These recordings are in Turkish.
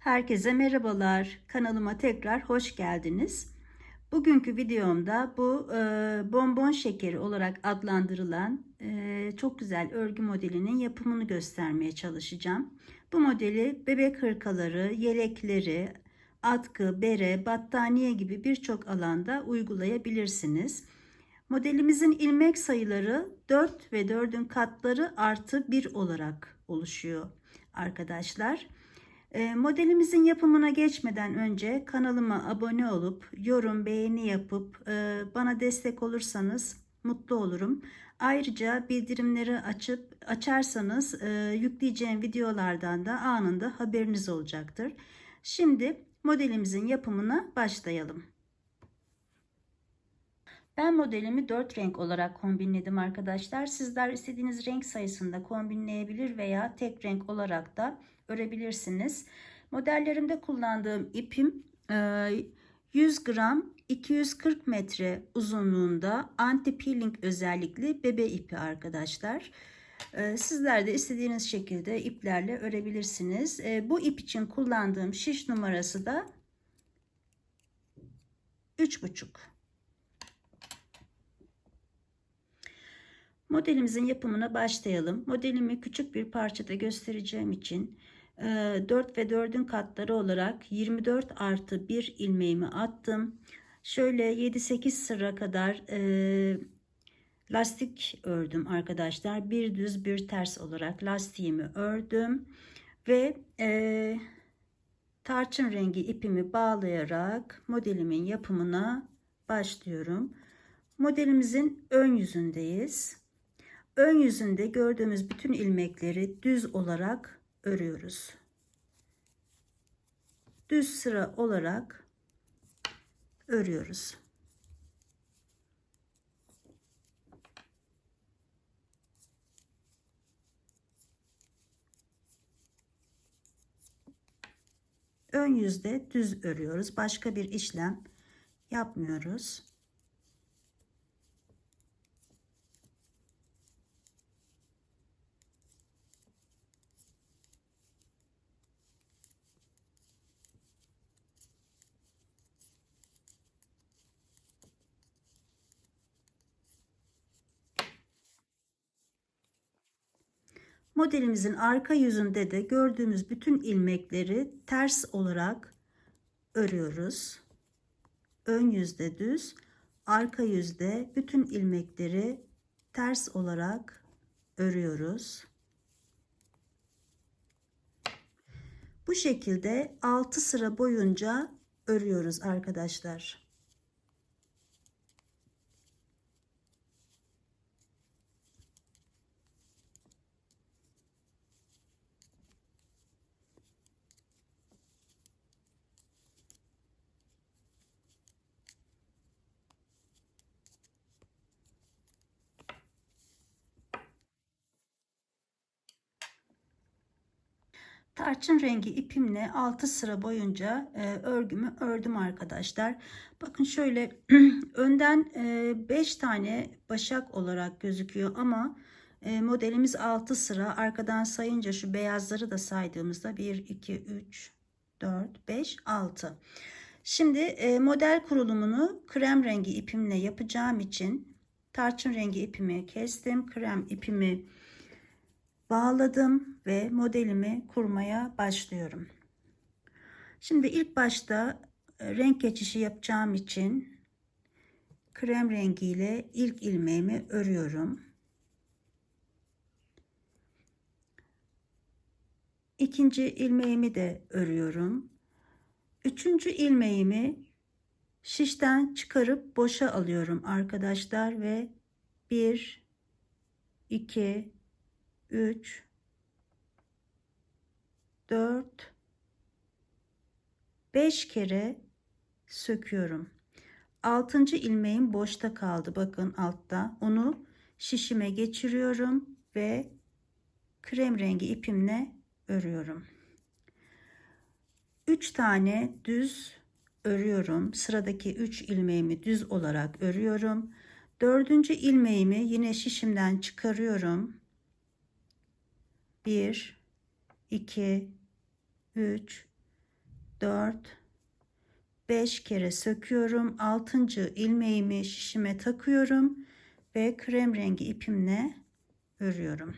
Herkese merhabalar. Kanalıma tekrar hoş geldiniz. Bugünkü videomda bu e, bonbon şekeri olarak adlandırılan e, çok güzel örgü modelinin yapımını göstermeye çalışacağım. Bu modeli bebek hırkaları, yelekleri, atkı, bere, battaniye gibi birçok alanda uygulayabilirsiniz. Modelimizin ilmek sayıları 4 ve 4'ün katları artı 1 olarak oluşuyor arkadaşlar. E, modelimizin yapımına geçmeden önce kanalıma abone olup yorum beğeni yapıp e, bana destek olursanız mutlu olurum. Ayrıca bildirimleri açıp açarsanız e, yükleyeceğim videolardan da anında haberiniz olacaktır. Şimdi modelimizin yapımına başlayalım. Ben modelimi 4 renk olarak kombinledim arkadaşlar. Sizler istediğiniz renk sayısında kombinleyebilir veya tek renk olarak da örebilirsiniz. Modellerimde kullandığım ipim 100 gram 240 metre uzunluğunda anti peeling özellikli bebe ipi arkadaşlar. Sizler de istediğiniz şekilde iplerle örebilirsiniz. Bu ip için kullandığım şiş numarası da 3,5. Modelimizin yapımına başlayalım. Modelimi küçük bir parçada göstereceğim için 4 ve 4'ün katları olarak 24 artı 1 ilmeğimi attım. Şöyle 7-8 sıra kadar lastik ördüm arkadaşlar. Bir düz bir ters olarak lastiğimi ördüm. Ve tarçın rengi ipimi bağlayarak modelimin yapımına başlıyorum. Modelimizin ön yüzündeyiz. Ön yüzünde gördüğümüz bütün ilmekleri düz olarak örüyoruz. Düz sıra olarak örüyoruz. Ön yüzde düz örüyoruz. Başka bir işlem yapmıyoruz. Modelimizin arka yüzünde de gördüğümüz bütün ilmekleri ters olarak örüyoruz. Ön yüzde düz, arka yüzde bütün ilmekleri ters olarak örüyoruz. Bu şekilde 6 sıra boyunca örüyoruz arkadaşlar. Tarçın rengi ipimle 6 sıra boyunca e, örgümü ördüm arkadaşlar. Bakın şöyle önden 5 e, tane başak olarak gözüküyor ama e, modelimiz 6 sıra. Arkadan sayınca şu beyazları da saydığımızda 1, 2, 3, 4, 5, 6. Şimdi e, model kurulumunu krem rengi ipimle yapacağım için tarçın rengi ipimi kestim. Krem ipimi bağladım ve modelimi kurmaya başlıyorum. Şimdi ilk başta e, renk geçişi yapacağım için krem rengiyle ilk ilmeğimi örüyorum. İkinci ilmeğimi de örüyorum. Üçüncü ilmeğimi şişten çıkarıp boşa alıyorum arkadaşlar ve 1 2 3 4 5 kere söküyorum. 6. ilmeğim boşta kaldı. Bakın altta. Onu şişime geçiriyorum ve krem rengi ipimle örüyorum. 3 tane düz örüyorum. Sıradaki 3 ilmeğimi düz olarak örüyorum. Dördüncü ilmeğimi yine şişimden çıkarıyorum. 1 2 3 4 5 kere söküyorum. 6. ilmeğimi şişime takıyorum ve krem rengi ipimle örüyorum.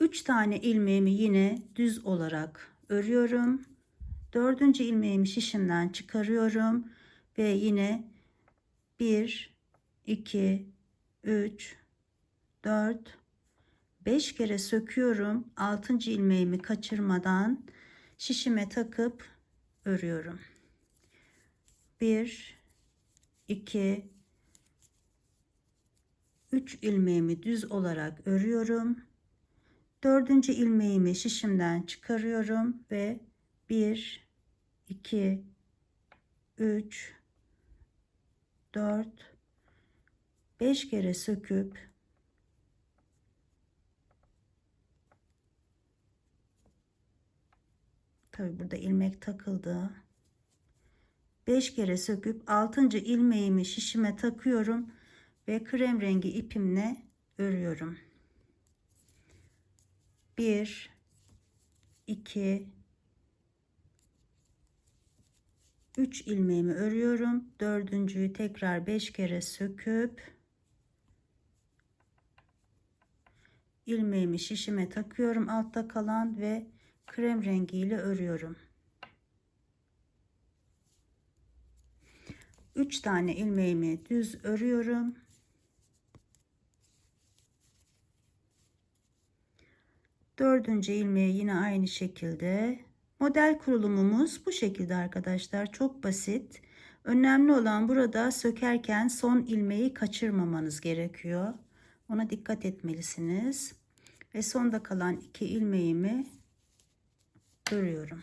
3 tane ilmeğimi yine düz olarak örüyorum. 4. ilmeğimi şişimden çıkarıyorum ve yine 1 2 3 4 5 kere söküyorum. 6. ilmeğimi kaçırmadan şişime takıp örüyorum. 1 2 3 ilmeğimi düz olarak örüyorum. 4. ilmeğimi şişimden çıkarıyorum ve 1 2 3 4 5 kere söküp Tabi burada ilmek takıldı. 5 kere söküp 6. ilmeğimi şişime takıyorum ve krem rengi ipimle örüyorum. 1 2 3 ilmeğimi örüyorum. Dördüncüyü tekrar 5 kere söküp ilmeğimi şişime takıyorum altta kalan ve krem rengiyle örüyorum. 3 tane ilmeğimi düz örüyorum. Dördüncü ilmeği yine aynı şekilde. Model kurulumumuz bu şekilde arkadaşlar. Çok basit. Önemli olan burada sökerken son ilmeği kaçırmamanız gerekiyor. Ona dikkat etmelisiniz. Ve sonda kalan iki ilmeğimi örüyorum.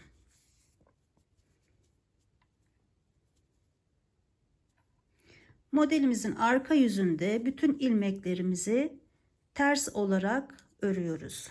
Modelimizin arka yüzünde bütün ilmeklerimizi ters olarak örüyoruz.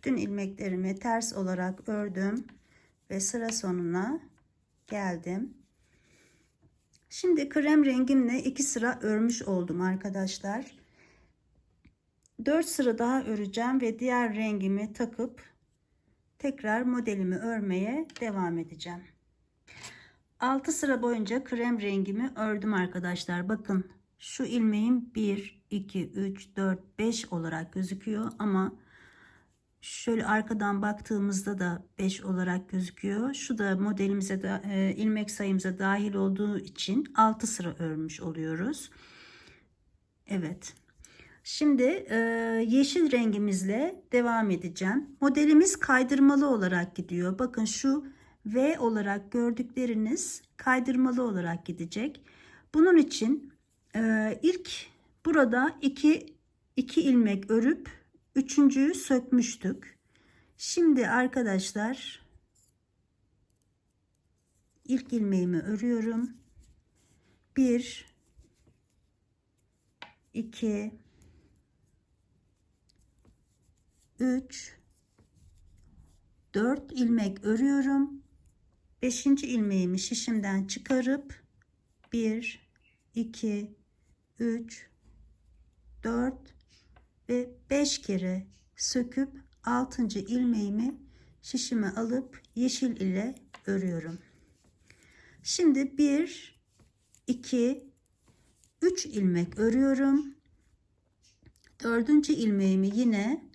Bütün ilmeklerimi ters olarak ördüm ve sıra sonuna geldim. Şimdi krem rengimle iki sıra örmüş oldum arkadaşlar. 4 sıra daha öreceğim ve diğer rengimi takıp tekrar modelimi örmeye devam edeceğim. 6 sıra boyunca krem rengimi ördüm arkadaşlar. Bakın şu ilmeğim 1, 2, 3, 4, 5 olarak gözüküyor ama Şöyle arkadan baktığımızda da 5 olarak gözüküyor. Şu da modelimize de ilmek sayımıza dahil olduğu için 6 sıra örmüş oluyoruz. Evet. Şimdi e, yeşil rengimizle devam edeceğim. Modelimiz kaydırmalı olarak gidiyor. Bakın şu V olarak gördükleriniz kaydırmalı olarak gidecek. Bunun için e, ilk burada iki, iki ilmek örüp Üçüncüyü sökmüştük. Şimdi arkadaşlar ilk ilmeğimi örüyorum. 1 2 3 4 ilmek örüyorum. 5. ilmeğimi şişimden çıkarıp 1 2 3 4 ve 5 kere söküp 6. ilmeğimi şişime alıp yeşil ile örüyorum. Şimdi 1 2 3 ilmek örüyorum. 4. ilmeğimi yine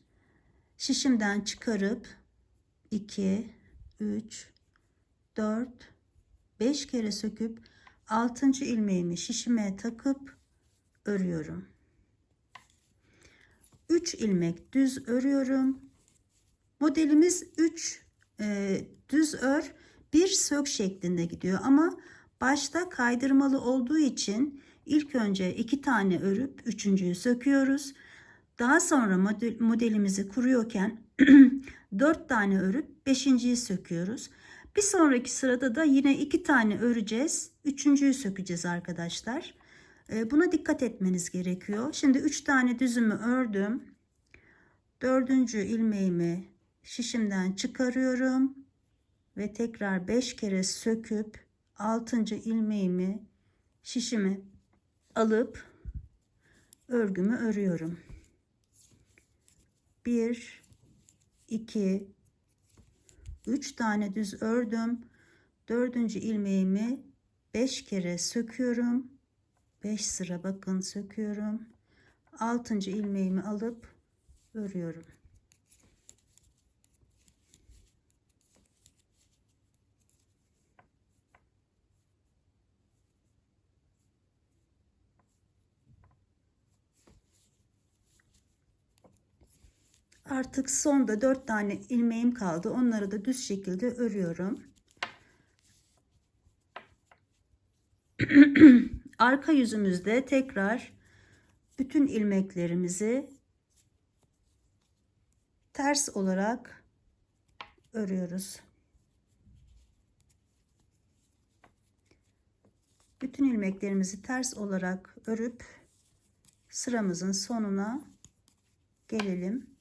şişimden çıkarıp 2 3 4 5 kere söküp 6. ilmeğimi şişime takıp örüyorum. 3 ilmek düz örüyorum. Modelimiz 3 e, düz ör, bir sök şeklinde gidiyor ama başta kaydırmalı olduğu için ilk önce iki tane örüp üçüncüyü söküyoruz. Daha sonra model, modelimizi kuruyorken 4 tane örüp beşinciyi söküyoruz. Bir sonraki sırada da yine iki tane öreceğiz. Üçüncüyü sökeceğiz arkadaşlar. Ee, buna dikkat etmeniz gerekiyor. Şimdi üç tane düzümü ördüm. Dördüncü ilmeğimi şişimden çıkarıyorum. Ve tekrar beş kere söküp altıncı ilmeğimi şişimi alıp örgümü örüyorum. 1 2 3 tane düz ördüm. Dördüncü ilmeğimi 5 kere söküyorum. 5 sıra bakın söküyorum. Altıncı ilmeğimi alıp örüyorum. Artık sonda 4 tane ilmeğim kaldı. Onları da düz şekilde örüyorum. Arka yüzümüzde tekrar bütün ilmeklerimizi ters olarak örüyoruz. Bütün ilmeklerimizi ters olarak örüp sıramızın sonuna gelelim.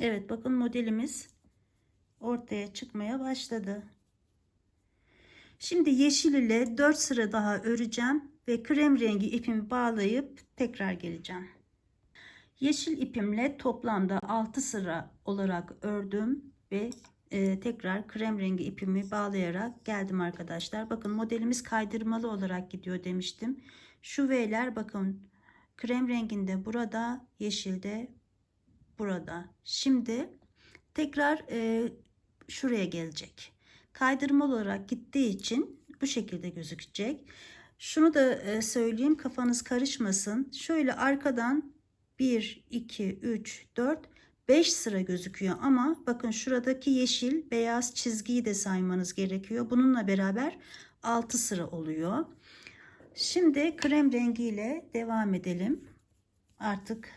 Evet bakın modelimiz ortaya çıkmaya başladı. Şimdi yeşil ile 4 sıra daha öreceğim ve krem rengi ipimi bağlayıp tekrar geleceğim. Yeşil ipimle toplamda 6 sıra olarak ördüm ve e, tekrar krem rengi ipimi bağlayarak geldim arkadaşlar. Bakın modelimiz kaydırmalı olarak gidiyor demiştim. Şu V'ler bakın krem renginde burada, yeşilde burada. Şimdi tekrar e, şuraya gelecek. Kaydırmalı olarak gittiği için bu şekilde gözükecek. Şunu da e, söyleyeyim kafanız karışmasın. Şöyle arkadan 1, 2, 3, 4, 5 sıra gözüküyor ama bakın şuradaki yeşil beyaz çizgiyi de saymanız gerekiyor. Bununla beraber 6 sıra oluyor. Şimdi krem rengiyle devam edelim. Artık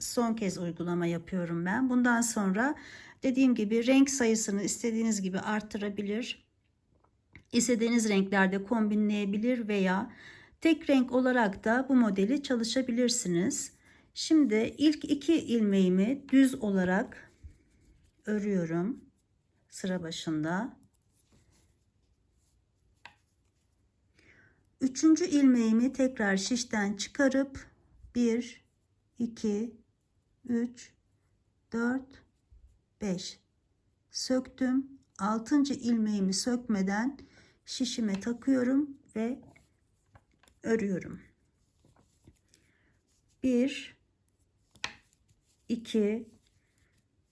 son kez uygulama yapıyorum ben. Bundan sonra dediğim gibi renk sayısını istediğiniz gibi arttırabilir. İstediğiniz renklerde kombinleyebilir veya tek renk olarak da bu modeli çalışabilirsiniz. Şimdi ilk iki ilmeğimi düz olarak örüyorum sıra başında. Üçüncü ilmeğimi tekrar şişten çıkarıp 1 2 3 4 5 söktüm. 6. ilmeğimi sökmeden şişime takıyorum ve örüyorum. 1 2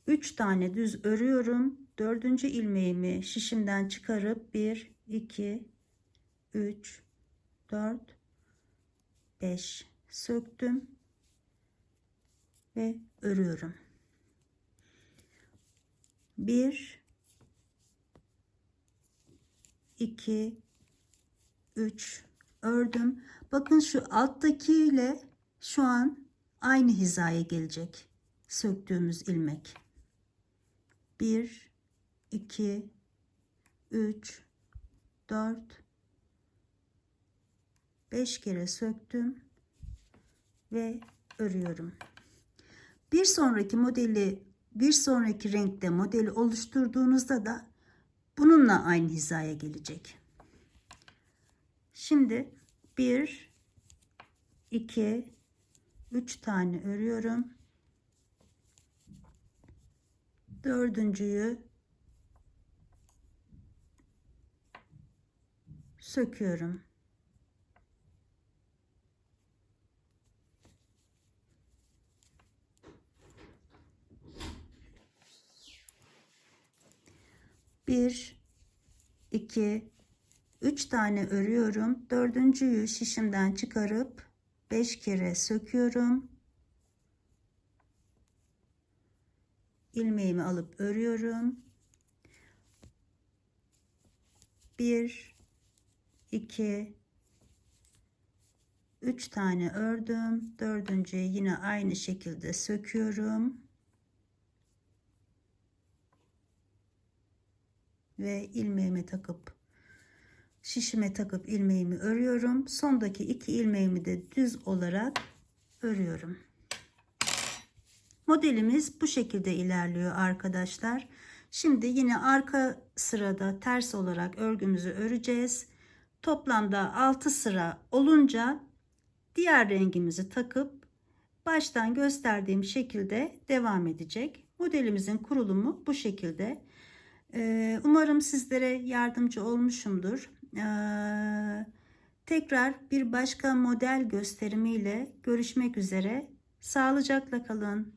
3 tane düz örüyorum. 4. ilmeğimi şişimden çıkarıp 1 2 3 4 5 söktüm ve örüyorum. 1 2 3 ördüm. Bakın şu alttaki ile şu an aynı hizaya gelecek söktüğümüz ilmek. 1 2 3 4 5 kere söktüm ve örüyorum. Bir sonraki modeli bir sonraki renkte modeli oluşturduğunuzda da bununla aynı hizaya gelecek. Şimdi 1 2 3 tane örüyorum. Dördüncüyü söküyorum. 1 2 3 tane örüyorum. Dördüncüyü şişimden çıkarıp 5 kere söküyorum. ilmeğimi alıp örüyorum. 1 2 3 tane ördüm. Dördüncüyü yine aynı şekilde söküyorum. Ve ilmeğimi takıp şişime takıp ilmeğimi örüyorum. Sondaki iki ilmeğimi de düz olarak örüyorum. Modelimiz bu şekilde ilerliyor arkadaşlar. Şimdi yine arka sırada ters olarak örgümüzü öreceğiz. Toplamda 6 sıra olunca diğer rengimizi takıp baştan gösterdiğim şekilde devam edecek. Modelimizin kurulumu bu şekilde. Umarım sizlere yardımcı olmuşumdur. Tekrar bir başka model gösterimiyle görüşmek üzere. Sağlıcakla kalın.